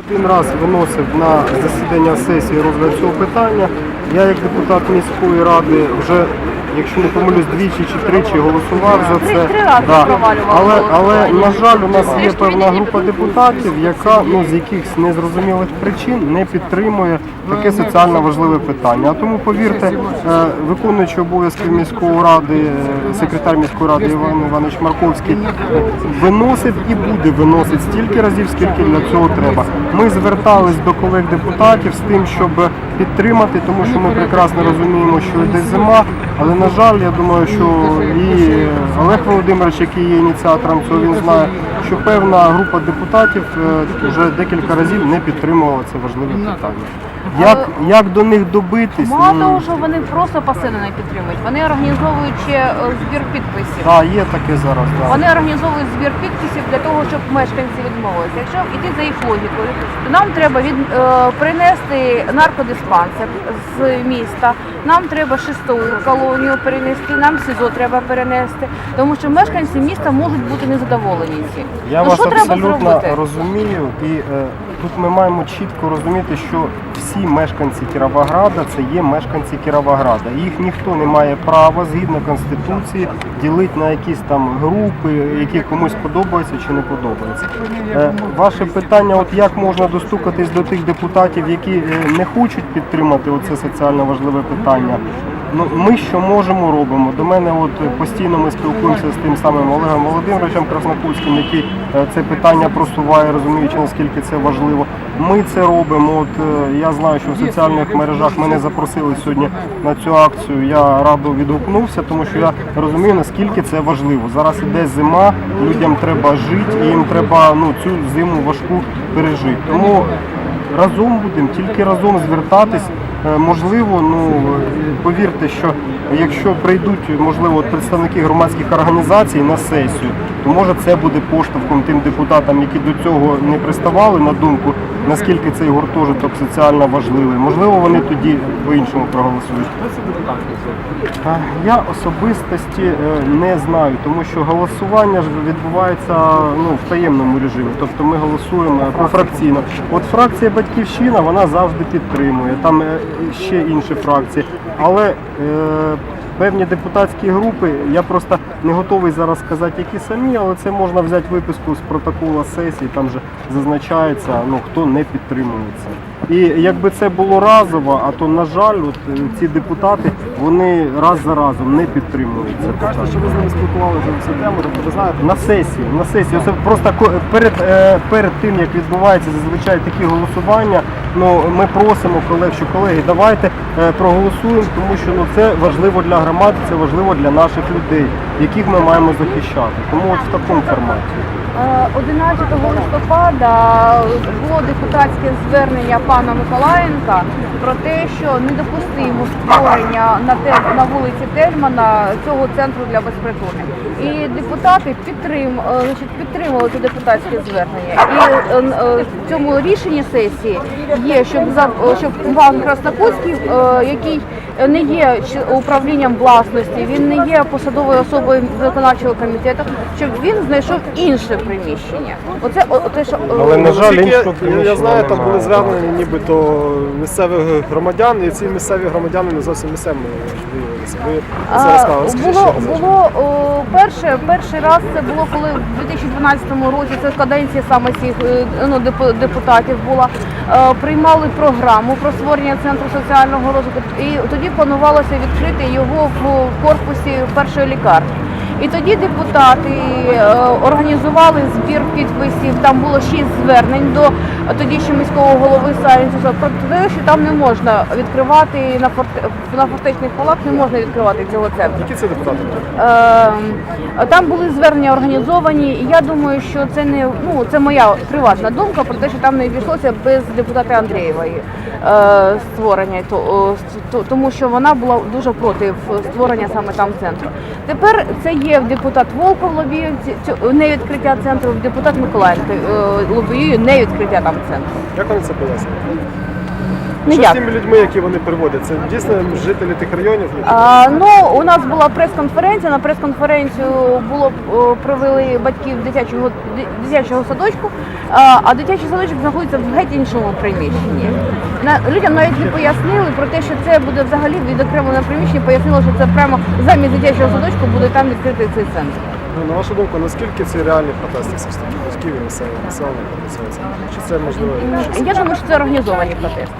Один раз виносив на засідання сесії розгляд цього питання. Я як депутат міської ради вже, якщо не помилюсь, двічі чи тричі голосував за це. Три- провалював але, але голосування. на жаль, у нас є певна група депутатів, яка ну з якихось незрозумілих причин не підтримує таке соціально важливе питання. А тому повірте, е, виконуючий обов'язки міської ради, е, секретар міської ради Іван Іванович Марковський е, виносив і буде виносити стільки разів, скільки для цього треба. Ми звертались до колег депутатів з тим, щоб підтримати, тому що ми прекрасно розуміємо, що йде зима. Але на жаль, я думаю, що і Олег Володимирович, який є ініціатором цього, він знає, що певна група депутатів е, вже декілька разів не підтримувала це важливе питання. Як, як до них добитись? Мало ну, того, що вони просто не підтримують. Вони організовують ще е, збір підписів. да, є таке зараз. Да. Вони організовують збір підписів для того, щоб мешканці відмовилися. Якщо йти за їх логікою, то нам треба від, е, принести наркодиспансер з міста, нам треба шесту колонію перенести, нам СІЗО треба перенести, тому що мешканці міста можуть бути незадоволені цим. Я ну, вас що треба абсолютно зробити? розумію, і е, тут ми маємо чітко розуміти, що всі мешканці Кіровограда це є мешканці Кіровограда. Їх ніхто не має права згідно конституції ділити на якісь там групи, які комусь подобаються чи не подобаються. Е, ваше питання, от як можна достукатись до тих депутатів, які е, не хочуть підтримати оце соціально важливе питання. Ну, ми що можемо робимо. До мене от е, постійно ми спілкуємося з тим самим Олегом Володимировичем Краснокутським, який е, це питання просуває, розуміючи наскільки це важливо. Ми це робимо. От е, я знаю, що в соціальних мережах мене запросили сьогодні на цю акцію. Я радо відгукнувся, тому що я розумію наскільки це важливо. Зараз іде зима, людям треба жити, і їм треба ну цю зиму важку пережити. Тому разом будемо, тільки разом звертатись. Е, Можливо, ну повірте, що якщо прийдуть, можливо, представники громадських організацій на сесію, то може це буде поштовхом тим депутатам, які до цього не приставали на думку, наскільки цей гуртожиток соціально важливий. Можливо, вони тоді по-іншому проголосують. Я особистості е, не знаю, тому що голосування ж відбувається ну, в таємному режимі. Тобто ми голосуємо пофракційно. От фракція Батьківщина вона завжди підтримує. Там е, ще інші фракції. Але е, певні депутатські групи, я просто не готовий зараз сказати, які самі, але це можна взяти виписку з протокола сесії, там же зазначається, ну хто не підтримує це. І якби це було разово, а то на жаль, от е, ці депутати вони раз за разом не підтримують це питання. що ви з ними спілкувалися на цю тему, тобто ви знаєте, На сесії, на сесії. Це просто перед, е, перед тим, як відбувається зазвичай такі голосування, ну ми просимо колег, що колеги, давайте е, проголосуємо, тому що ну це важливо для громади, це важливо для наших людей, яких ми маємо захищати. Тому от в такому форматі. Е, 11 листопада було депутатське звернення пана Миколаєнка про те, що недопустимо створення на те на вулиці Тельмана цього центру для безпритульних. І депутати підтрим, е, значить, підтримали це депутатське звернення. І е, е, в цьому рішенні сесії є, щоб за щоб Іван Краснокутський, який не є управлінням власності, він не є посадовою особою виконавчого комітету, щоб він знайшов інше приміщення. Оце о- те, що е, Але, на жаль, іншого я, я знаю, там були да. звернення нібито місцевих громадян, і ці місцеві громадяни не зовсім місцевими виявилися. Ви. Розкажіть було було о, перше, перший раз це було коли в 2012 році це каденція саме цих е, ну, депутатів була. е, Приймали програму про створення центру соціального розвитку, і тоді планувалося відкрити його в корпусі першої лікарні. І тоді депутати е, організували збір підписів. Там було шість звернень до тоді ще міського голови Сарінцева про те, що там не можна відкривати на форте на фортечних полах не можна відкривати цього центру. Які це депутати? Е, Там були звернення організовані, і я думаю, що це не ну це моя приватна думка про те, що там не обійшлося без депутата Андрієвої е, створення, тому що вона була дуже проти створення саме там центру. Тепер це є депутат Волков лобіює не відкриття центру, депутат Миколаївський е, лобіює не відкриття там центру. Як вони це пояснюють? Що з тими людьми, які вони приводять? Це дійсно жителі тих районів? А, ну, у нас була прес-конференція. На прес-конференцію було о, провели батьків дитячого дитячого садочку, а, а дитячий садочок знаходиться в геть іншому приміщенні. На, людям навіть не пояснили про те, що це буде взагалі відокремлене приміщення. Пояснило, що це прямо замість дитячого садочку буде там відкритий цей центр. Ну, на вашу думку, наскільки це реальний протест все ж таки? Батьків і населення, населення? Чи це можливо? Я думаю, що це організовані протести.